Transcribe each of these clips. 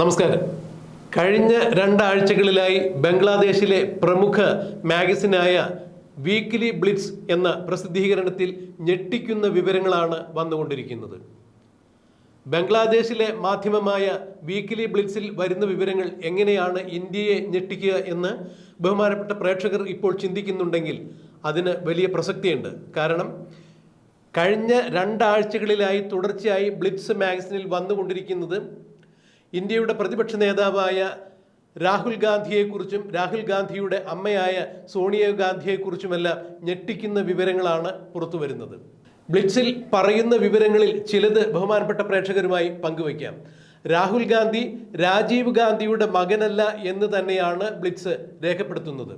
നമസ്കാരം. കഴിഞ്ഞ രണ്ടാഴ്ചകളിലായി ബംഗ്ലാദേശിലെ പ്രമുഖ മാഗസിനായ വീക്ക്ലി ബ്ലിറ്റ്സ് എന്ന പ്രസിദ്ധീകരണത്തിൽ ഞെട്ടിക്കുന്ന വിവരങ്ങളാണ് വന്നുകൊണ്ടിരിക്കുന്നത്. ബംഗ്ലാദേശിലെ മാധ്യമമായ വീക്ക്ലി ബ്ലിറ്റ്സിൽ വരുന്ന വിവരങ്ങൾ എങ്ങനെയാണ് ഇന്ത്യയെ ഞെട്ടിക്കുക എന്ന് ബഹുമാനപ്പെട്ട പ്രേക്ഷകർ ഇപ്പോൾ ചിന്തിക്കുന്നുണ്ടെങ്കിൽ അതിന് വലിയ പ്രസക്തിയുണ്ട്. കാരണം കഴിഞ്ഞ രണ്ടാഴ്ചകളിലായി തുടർച്ചയായി ബ്ലിറ്റ്സ് മാഗസിനിൽ വന്നുകൊണ്ടിരിക്കുന്നത് ഇന്ത്യയുടെ പ്രതിപക്ഷ നേതാവായ രാഹുൽ ഗാന്ധിയെക്കുറിച്ചും രാഹുൽ ഗാന്ധിയുടെ അമ്മയായ സോണിയ ഗാന്ധിയെക്കുറിച്ചുമെല്ലാം ഞെട്ടിക്കുന്ന വിവരങ്ങളാണ് പുറത്തു വരുന്നത് ബ്ലിറ്റ്സിൽ പറയുന്ന വിവരങ്ങളിൽ ചിലത് ബഹുമാനപ്പെട്ട പ്രേക്ഷകരുമായി പങ്കുവയ്ക്കാം. രാഹുൽ ഗാന്ധി രാജീവ് ഗാന്ധിയുടെ മകനല്ല എന്ന് തന്നെയാണ് ബ്ലിറ്റ്സ് രേഖപ്പെടുത്തുന്നത്.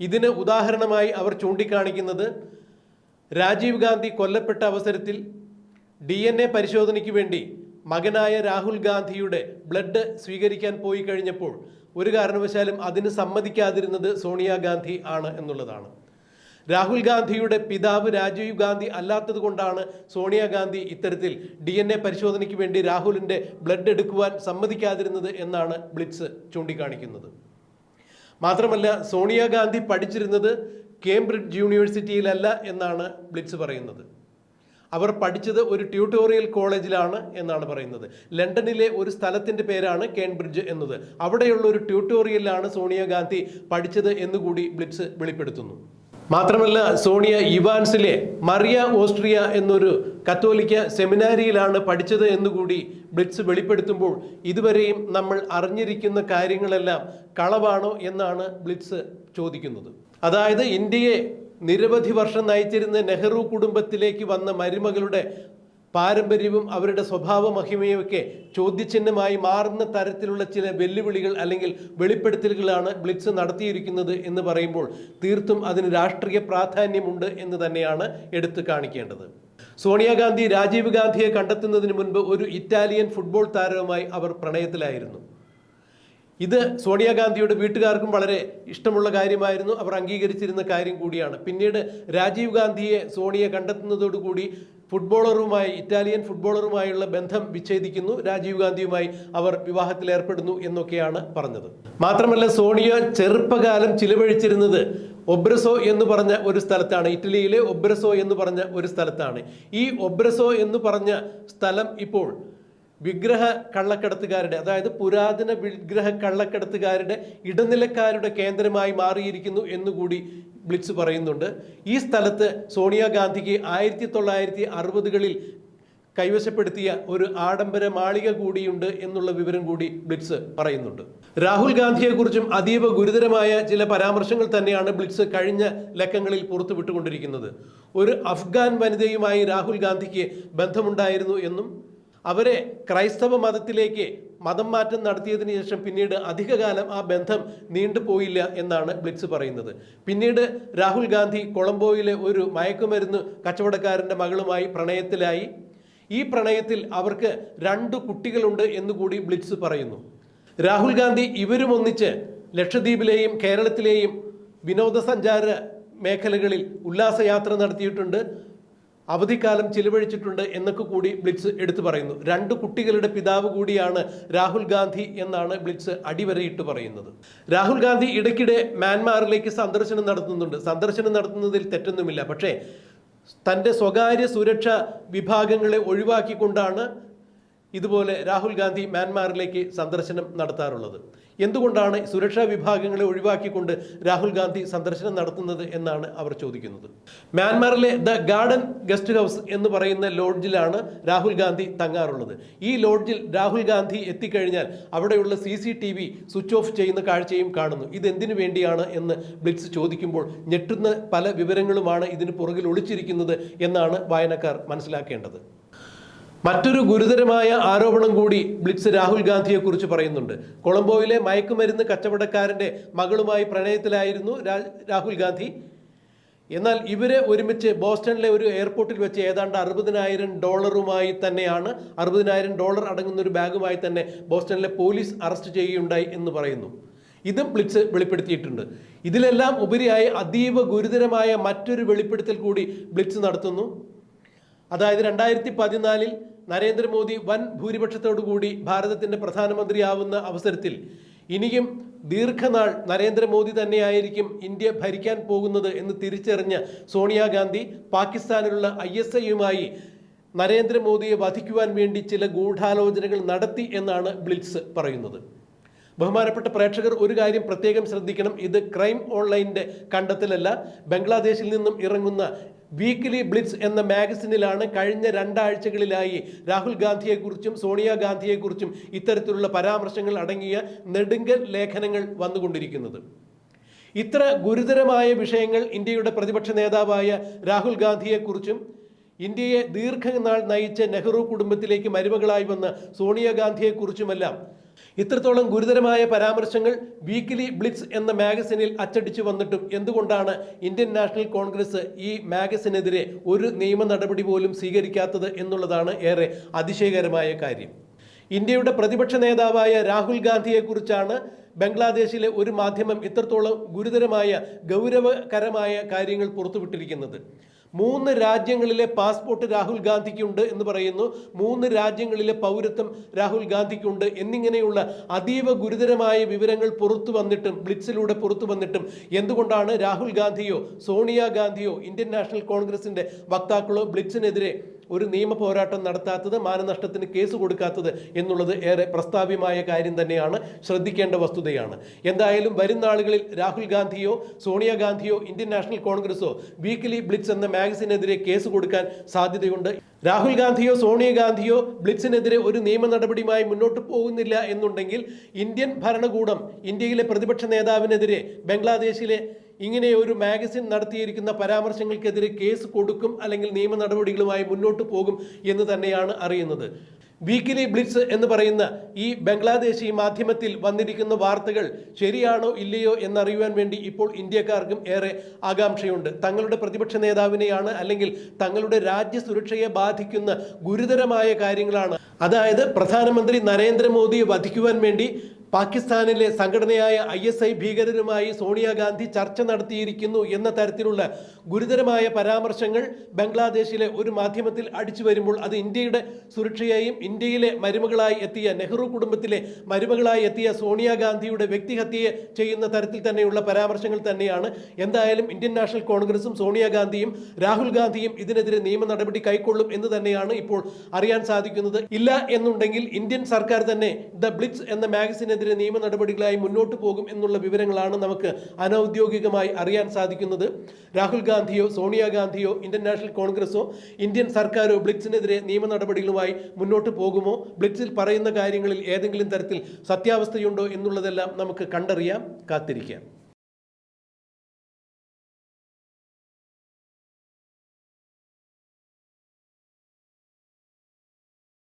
ഇതിന് ഉദാഹരണമായി അവർ ചൂണ്ടിക്കാണിക്കുന്നത് രാജീവ് ഗാന്ധി കൊല്ലപ്പെട്ട അവസരത്തിൽ ഡി പരിശോധനയ്ക്ക് വേണ്ടി മകനായ രാഹുൽ ഗാന്ധിയുടെ ബ്ലഡ് സ്വീകരിക്കാൻ പോയി കഴിഞ്ഞപ്പോൾ ഒരു കാരണവശാലും അതിന് സമ്മതിക്കാതിരുന്നത് സോണിയാഗാന്ധി ആണ് എന്നുള്ളതാണ്. രാഹുൽ ഗാന്ധിയുടെ പിതാവ് രാജീവ് ഗാന്ധി അല്ലാത്തത് കൊണ്ടാണ് സോണിയാഗാന്ധി ഇത്തരത്തിൽ ഡി എൻ എ പരിശോധനയ്ക്ക് വേണ്ടി രാഹുലിന്റെ ബ്ലഡ് എടുക്കുവാൻ സമ്മതിക്കാതിരുന്നത് എന്നാണ് ബ്ലിറ്റ്സ് ചൂണ്ടിക്കാണിക്കുന്നത്. മാത്രമല്ല സോണിയാഗാന്ധി പഠിച്ചിരുന്നത് കേംബ്രിഡ്ജ് യൂണിവേഴ്സിറ്റിയിലല്ല എന്നാണ് ബ്ലിറ്റ്സ് പറയുന്നത്. അവർ പഠിച്ചത് ഒരു ട്യൂട്ടോറിയൽ കോളേജിലാണ് എന്നാണ് പറയുന്നത്. ലണ്ടനിലെ ഒരു സ്ഥലത്തിന്റെ പേരാണ് കേംബ്രിഡ്ജ് എന്നത്. അവിടെയുള്ള ഒരു ട്യൂട്ടോറിയലിലാണ് സോണിയാഗാന്ധി പഠിച്ചത് എന്നുകൂടി ബ്ലിറ്റ്സ് വെളിപ്പെടുത്തുന്നു. മാത്രമല്ല സോണിയ ഇവാൻസിലെ മറിയ ഓസ്ട്രിയ എന്നൊരു കത്തോലിക്ക സെമിനാരിയിലാണ് പഠിച്ചത് എന്നുകൂടി ബ്ലിറ്റ്സ് വെളിപ്പെടുത്തുമ്പോൾ ഇതുവരെയും നമ്മൾ അറിഞ്ഞിരിക്കുന്ന കാര്യങ്ങളെല്ലാം കളവാണോ എന്നാണ് ബ്ലിറ്റ്സ് ചോദിക്കുന്നത്. അതായത് ഇന്ത്യയെ നിരവധി വർഷം നയിച്ചിരുന്ന നെഹ്റു കുടുംബത്തിലേക്ക് വന്ന മരുമകളുടെ പാരമ്പര്യവും അവരുടെ സ്വഭാവ മഹിമയൊക്കെ ചോദ്യചിഹ്നമായി മാറുന്ന തരത്തിലുള്ള ചില വെല്ലുവിളികൾ അല്ലെങ്കിൽ വെളിപ്പെടുത്തലുകളാണ് ബ്ലിറ്റ്സ് നടത്തിയിരിക്കുന്നത് എന്ന് പറയുമ്പോൾ തീർത്തും അതിന് രാഷ്ട്രീയ പ്രാധാന്യമുണ്ട് എന്ന് തന്നെയാണ് എടുത്തു കാണിക്കേണ്ടത്. സോണിയാഗാന്ധി രാജീവ് ഗാന്ധിയെ കണ്ടെത്തുന്നതിന് മുൻപ് ഒരു ഇറ്റാലിയൻ ഫുട്ബോൾ താരവുമായി അവർ പ്രണയത്തിലായിരുന്നു. ഇത് സോണിയാഗാന്ധിയുടെ വീട്ടുകാർക്കും വളരെ ഇഷ്ടമുള്ള കാര്യമായിരുന്നു. അവർ അംഗീകരിച്ചിരുന്ന കാര്യം കൂടിയാണ്. പിന്നീട് രാജീവ് ഗാന്ധിയെ സോണിയ കണ്ടെത്തുന്നതോടുകൂടി ഫുട്ബോളറുമായി ഇറ്റാലിയൻ ഫുട്ബോളറുമായുള്ള ബന്ധം വിച്ഛേദിക്കുന്നു. രാജീവ് ഗാന്ധിയുമായി അവർ വിവാഹത്തിൽ ഏർപ്പെടുന്നു എന്നൊക്കെയാണ് പറഞ്ഞത്. മാത്രമല്ല സോണിയ ചെറുപ്പകാലം ചിലവഴിച്ചിരുന്നത് ഒബ്രസോ എന്ന് പറഞ്ഞ ഒരു സ്ഥലത്താണ്. ഇറ്റലിയിലെ ഒബ്രസോ എന്ന് പറഞ്ഞ ഒരു സ്ഥലത്താണ്. ഈ ഒബ്രസോ എന്ന് പറഞ്ഞ സ്ഥലം ഇപ്പോൾ വിഗ്രഹ കള്ളക്കടത്തുകാരുടെ അതായത് പുരാതന വിഗ്രഹ കള്ളക്കടത്തുകാരുടെ ഇടനിലക്കാരുടെ കേന്ദ്രമായി മാറിയിരിക്കുന്നു എന്നുകൂടി ബ്ലിറ്റ്സ് പറയുന്നുണ്ട്. ഈ സ്ഥലത്ത് സോണിയാഗാന്ധിക്ക് ആയിരത്തി തൊള്ളായിരത്തി അറുപതുകളിൽ കൈവശപ്പെടുത്തിയ ഒരു ആഡംബര മാളിക കൂടിയുണ്ട് എന്നുള്ള വിവരം കൂടി ബ്ലിറ്റ്സ് പറയുന്നുണ്ട്. രാഹുൽ ഗാന്ധിയെക്കുറിച്ചും അതീവ ഗുരുതരമായ ചില പരാമർശങ്ങൾ തന്നെയാണ് ബ്ലിറ്റ്സ് കഴിഞ്ഞ ലക്കങ്ങളിൽ പുറത്തുവിട്ടുകൊണ്ടിരിക്കുന്നത് ഒരു അഫ്ഗാൻ വനിതയുമായി രാഹുൽ ഗാന്ധിക്ക് ബന്ധമുണ്ടായിരുന്നു എന്നും അവരെ ക്രൈസ്തവ മതത്തിലേക്ക് മതം മാറ്റം നടത്തിയതിന് ശേഷം പിന്നീട് അധികകാലം ആ ബന്ധം നീണ്ടുപോയില്ല എന്നാണ് ബ്ലിറ്റ്സ് പറയുന്നത്. പിന്നീട് രാഹുൽ ഗാന്ധി കൊളംബോയിലെ ഒരു മയക്കുമരുന്ന് കച്ചവടക്കാരന്റെ മകളുമായി പ്രണയത്തിലായി. ഈ പ്രണയത്തിൽ അവർക്ക് രണ്ട് കുട്ടികളുണ്ട് എന്നുകൂടി ബ്ലിറ്റ്സ് പറയുന്നു. രാഹുൽ ഗാന്ധി ഇവരുമൊന്നിച്ച് ലക്ഷദ്വീപിലെയും കേരളത്തിലെയും വിനോദസഞ്ചാര മേഖലകളിൽ ഉല്ലാസയാത്ര നടത്തിയിട്ടുണ്ട്. അവധിക്കാലം ചിലവഴിച്ചിട്ടുണ്ട് എന്നൊക്കെ കൂടി ബ്ലിറ്റ്സ് എടുത്തു പറയുന്നു. രണ്ട് കുട്ടികളുടെ പിതാവ് കൂടിയാണ് രാഹുൽ ഗാന്ധി എന്നാണ് ബ്ലിറ്റ്സ് അടിവരയിട്ട് പറയുന്നത്. രാഹുൽ ഗാന്ധി ഇടയ്ക്കിടെ മ്യാൻമാറിലേക്ക് സന്ദർശനം നടത്തുന്നുണ്ട്. സന്ദർശനം നടത്തുന്നതിൽ തെറ്റൊന്നുമില്ല. പക്ഷേ തന്റെ സ്വകാര്യ സുരക്ഷ വിഭാഗങ്ങളെ ഒഴിവാക്കിക്കൊണ്ടാണ് ഇതുപോലെ രാഹുൽ ഗാന്ധി മ്യാൻമാറിലേക്ക് സന്ദർശനം നടത്താറുള്ളത്. എന്തുകൊണ്ടാണ് സുരക്ഷാ വിഭാഗങ്ങളെ ഒഴിവാക്കിക്കൊണ്ട് രാഹുൽ ഗാന്ധി സന്ദർശനം നടത്തുന്നത് എന്നാണ് അവർ ചോദിക്കുന്നത്. മ്യാൻമാറിലെ ദ ഗാർഡൻ ഗസ്റ്റ് ഹൗസ് എന്ന് പറയുന്ന ലോഡ്ജിലാണ് രാഹുൽ ഗാന്ധി തങ്ങാറുള്ളത്. ഈ ലോഡ്ജിൽ രാഹുൽ ഗാന്ധി എത്തിക്കഴിഞ്ഞാൽ അവിടെയുള്ള C C T V switch off ചെയ്യുന്ന കാഴ്ചയും കാണുന്നു. ഇതെന്തിനു വേണ്ടിയാണ് എന്ന് ബ്ലിറ്റ്സ് ചോദിക്കുമ്പോൾ ഞെട്ടുന്ന പല വിവരങ്ങളുമാണ് ഇതിന് പുറകിൽ ഒളിച്ചിരിക്കുന്നത് എന്നാണ് വായനക്കാർ മനസ്സിലാക്കേണ്ടത്. മറ്റൊരു ഗുരുതരമായ ആരോപണം കൂടി ബ്ലിറ്റ്സ് രാഹുൽ ഗാന്ധിയെ കുറിച്ച് പറയുന്നുണ്ട്. കൊളംബോയിലെ മയക്കുമരുന്ന് കച്ചവടക്കാരന്റെ മകളുമായി പ്രണയത്തിലായിരുന്നു രാഹുൽ ഗാന്ധി. എന്നാൽ ഇവരെ ഒരുമിച്ച് ബോസ്റ്റണിലെ ഒരു എയർപോർട്ടിൽ വെച്ച് ഏതാണ്ട് അറുപതിനായിരം ഡോളറുമായി തന്നെയാണ് അറുപതിനായിരം ഡോളർ അടങ്ങുന്ന ഒരു ബാഗുമായി തന്നെ ബോസ്റ്റണിലെ പോലീസ് അറസ്റ്റ് ചെയ്യുകയുണ്ടായി എന്ന് പറയുന്നു. ഇതും ബ്ലിറ്റ്സ് വെളിപ്പെടുത്തിയിട്ടുണ്ട്. ഇതിലെല്ലാം ഉപരിയായി അതീവ ഗുരുതരമായ മറ്റൊരു വെളിപ്പെടുത്തൽ കൂടി ബ്ലിറ്റ്സ് നടത്തുന്നു. അതായത് രണ്ടായിരത്തി പതിനാലിൽ നരേന്ദ്രമോദി വൻ ഭൂരിപക്ഷത്തോടുകൂടി ഭാരതത്തിന്റെ പ്രധാനമന്ത്രിയാവുന്ന അവസരത്തിൽ ഇനിയും ദീർഘനാൾ നരേന്ദ്രമോദി തന്നെയായിരിക്കും ഇന്ത്യ ഭരിക്കാൻ പോകുന്നത് എന്ന് തിരിച്ചറിഞ്ഞ സോണിയാഗാന്ധി പാകിസ്ഥാനിലുള്ള ഐ എസ് ഐയുമായി നരേന്ദ്രമോദിയെ വധിക്കുവാൻ വേണ്ടി ചില ഗൂഢാലോചനകൾ നടത്തി എന്നാണ് ബ്ലിറ്റ്സ് പറയുന്നത്. ബഹുമാനപ്പെട്ട പ്രേക്ഷകർ ഒരു കാര്യം പ്രത്യേകം ശ്രദ്ധിക്കണം. ഇത് ക്രൈം ഓൺലൈന്റെ കണ്ടെത്തലല്ല. ബംഗ്ലാദേശിൽ നിന്നും ഇറങ്ങുന്ന വീക്ക്ലി ബ്ലിറ്റ്സ് എന്ന മാഗസിനിലാണ് കഴിഞ്ഞ രണ്ടാഴ്ചകളിലായി രാഹുൽ ഗാന്ധിയെക്കുറിച്ചും സോണിയാഗാന്ധിയെക്കുറിച്ചും ഇത്തരത്തിലുള്ള പരാമർശങ്ങൾ അടങ്ങിയ നെടുങ്കൽ ലേഖനങ്ങൾ വന്നുകൊണ്ടിരിക്കുന്നത്. ഇത്ര ഗുരുതരമായ വിഷയങ്ങൾ ഇന്ത്യയുടെ പ്രതിപക്ഷ നേതാവായ രാഹുൽ ഗാന്ധിയെക്കുറിച്ചും ഇന്ത്യയെ ദീർഘനാൾ നയിച്ച നെഹ്റു കുടുംബത്തിലേക്ക് മരുമകളായി വന്ന സോണിയാഗാന്ധിയെക്കുറിച്ചുമെല്ലാം ഇത്രത്തോളം ഗുരുതരമായ പരാമർശങ്ങൾ വീക്ക്ലി ബ്ലിറ്റ്സ് എന്ന മാഗസിനിൽ അച്ചടിച്ചു വന്നിട്ടും എന്തുകൊണ്ടാണ് ഇന്ത്യൻ നാഷണൽ കോൺഗ്രസ് ഈ മാഗസിനെതിരെ ഒരു നിയമ നടപടി പോലും സ്വീകരിക്കാത്തത് എന്നുള്ളതാണ് ഏറെ അതിശയകരമായ കാര്യം. ഇന്ത്യയുടെ പ്രതിപക്ഷ നേതാവായ രാഹുൽ ഗാന്ധിയെക്കുറിച്ചാണ് ബംഗ്ലാദേശിലെ ഒരു മാധ്യമം ഇത്രത്തോളം ഗുരുതരമായ ഗൗരവകരമായ കാര്യങ്ങൾ പുറത്തുവിട്ടിരിക്കുന്നത്. മൂന്ന് രാജ്യങ്ങളിലെ പാസ്പോർട്ട് രാഹുൽ ഗാന്ധിക്കുണ്ട് എന്ന് പറയുന്നു. മൂന്ന് രാജ്യങ്ങളിലെ പൗരത്വം രാഹുൽ ഗാന്ധിക്കുണ്ട് എന്നിങ്ങനെയുള്ള അതീവ ഗുരുതരമായ വിവരങ്ങൾ പുറത്തു വന്നിട്ടും ബ്ലിറ്റ്സിലൂടെ പുറത്തു വന്നിട്ടും എന്തുകൊണ്ടാണ് രാഹുൽ ഗാന്ധിയോ സോണിയാ ഗാന്ധിയോ ഇന്ത്യൻ നാഷണൽ കോൺഗ്രസിന്റെ വക്താക്കളോ ബ്ലിറ്റ്സിനെതിരെ ഒരു നിയമ പോരാട്ടം നടത്താത്തത് മാനനഷ്ടത്തിന് കേസ് കൊടുക്കാത്തത് എന്നുള്ളത് ഏറെ പ്രസ്താവ്യമായ കാര്യം തന്നെയാണ്. ശ്രദ്ധിക്കേണ്ട വസ്തുതയാണ്. എന്തായാലും വരും നാളുകളിൽ രാഹുൽ ഗാന്ധിയോ സോണിയാഗാന്ധിയോ ഇന്ത്യൻ നാഷണൽ കോൺഗ്രസോ വീക്ക്ലി ബ്ലിറ്റ്സ് എന്ന മാഗസിനെതിരെ കേസ് കൊടുക്കാൻ സാധ്യതയുണ്ട്. രാഹുൽ ഗാന്ധിയോ സോണിയാഗാന്ധിയോ ബ്ലിറ്റ്സിനെതിരെ ഒരു നിയമ നടപടിയുമായി മുന്നോട്ട് പോകുന്നില്ല എന്നുണ്ടെങ്കിൽ ഇന്ത്യൻ ഭരണകൂടം ഇന്ത്യയിലെ പ്രതിപക്ഷ നേതാവിനെതിരെ ബംഗ്ലാദേശിലെ ഇങ്ങനെ ഒരു മാഗസിൻ നടത്തിയിരിക്കുന്ന പരാമർശങ്ങൾക്കെതിരെ കേസ് കൊടുക്കും അല്ലെങ്കിൽ നിയമ നടപടികളുമായി മുന്നോട്ട് പോകും എന്ന് തന്നെയാണ് അറിയുന്നത്. വീക്കിലി ബ്ലിറ്റ്സ് എന്ന് പറയുന്ന ഈ ബംഗ്ലാദേശി മാധ്യമത്തിൽ വന്നിരിക്കുന്ന വാർത്തകൾ ശരിയാണോ ഇല്ലയോ എന്നറിയുവാൻ വേണ്ടി ഇപ്പോൾ ഇന്ത്യക്കാർക്കും ഏറെ ആകാംക്ഷയുണ്ട്. തങ്ങളുടെ പ്രതിപക്ഷ നേതാവിനെയാണ് അല്ലെങ്കിൽ തങ്ങളുടെ രാജ്യ സുരക്ഷയെ ബാധിക്കുന്ന ഗുരുതരമായ കാര്യങ്ങളാണ്. അതായത് പ്രധാനമന്ത്രി നരേന്ദ്രമോദിയെ വധിക്കുവാൻ വേണ്ടി പാകിസ്ഥാനിലെ സംഘടനയായ ഐ എസ് ഐ ഭീകരരുമായി സോണിയാഗാന്ധി ചർച്ച നടത്തിയിരിക്കുന്നു എന്ന തരത്തിലുള്ള ഗുരുതരമായ പരാമർശങ്ങൾ ബംഗ്ലാദേശിലെ ഒരു മാധ്യമത്തിൽ അടിച്ചു വരുമ്പോൾ അത് ഇന്ത്യയുടെ സുരക്ഷയെയും ഇന്ത്യയിലെ മരുമകളായി എത്തിയ നെഹ്റു കുടുംബത്തിലെ മരുമകളായി എത്തിയ സോണിയാഗാന്ധിയുടെ വ്യക്തിഹത്യയെ ചെയ്യുന്ന തരത്തിൽ തന്നെയുള്ള പരാമർശങ്ങൾ തന്നെയാണ്. എന്തായാലും ഇന്ത്യൻ നാഷണൽ കോൺഗ്രസും സോണിയാഗാന്ധിയും രാഹുൽ ഗാന്ധിയും ഇതിനെതിരെ നിയമ നടപടി കൈക്കൊള്ളും എന്ന് തന്നെയാണ് ഇപ്പോൾ അറിയാൻ സാധിക്കുന്നത്. ഇല്ല എന്നുണ്ടെങ്കിൽ ഇന്ത്യൻ സർക്കാർ തന്നെ ദ ബ്ലിറ്റ്സ് എന്ന മാഗസിനെതിരെ നിയമ നടപടികളായി മുന്നോട്ട് പോകും എന്നുള്ള വിവരങ്ങളാണ് നമുക്ക് അനൗദ്യോഗികമായി അറിയാൻ സാധിക്കുന്നത്. രാഹുൽ ഗാന്ധിയോ സോണിയാഗാന്ധിയോ ഇന്ത്യൻ നാഷണൽ കോൺഗ്രസോ ഇന്ത്യൻ സർക്കാരോ ബ്ലിറ്റ്സിനെതിരെ നിയമ നടപടികളുമായി മുന്നോട്ട് പോകുമോ? ബ്ലിറ്റ്സിൽ പറയുന്ന കാര്യങ്ങളിൽ ഏതെങ്കിലും തരത്തിൽ സത്യാവസ്ഥയുണ്ടോ എന്നുള്ളതെല്ലാം നമുക്ക് കണ്ടറിയാം. കാത്തിരിക്കാം.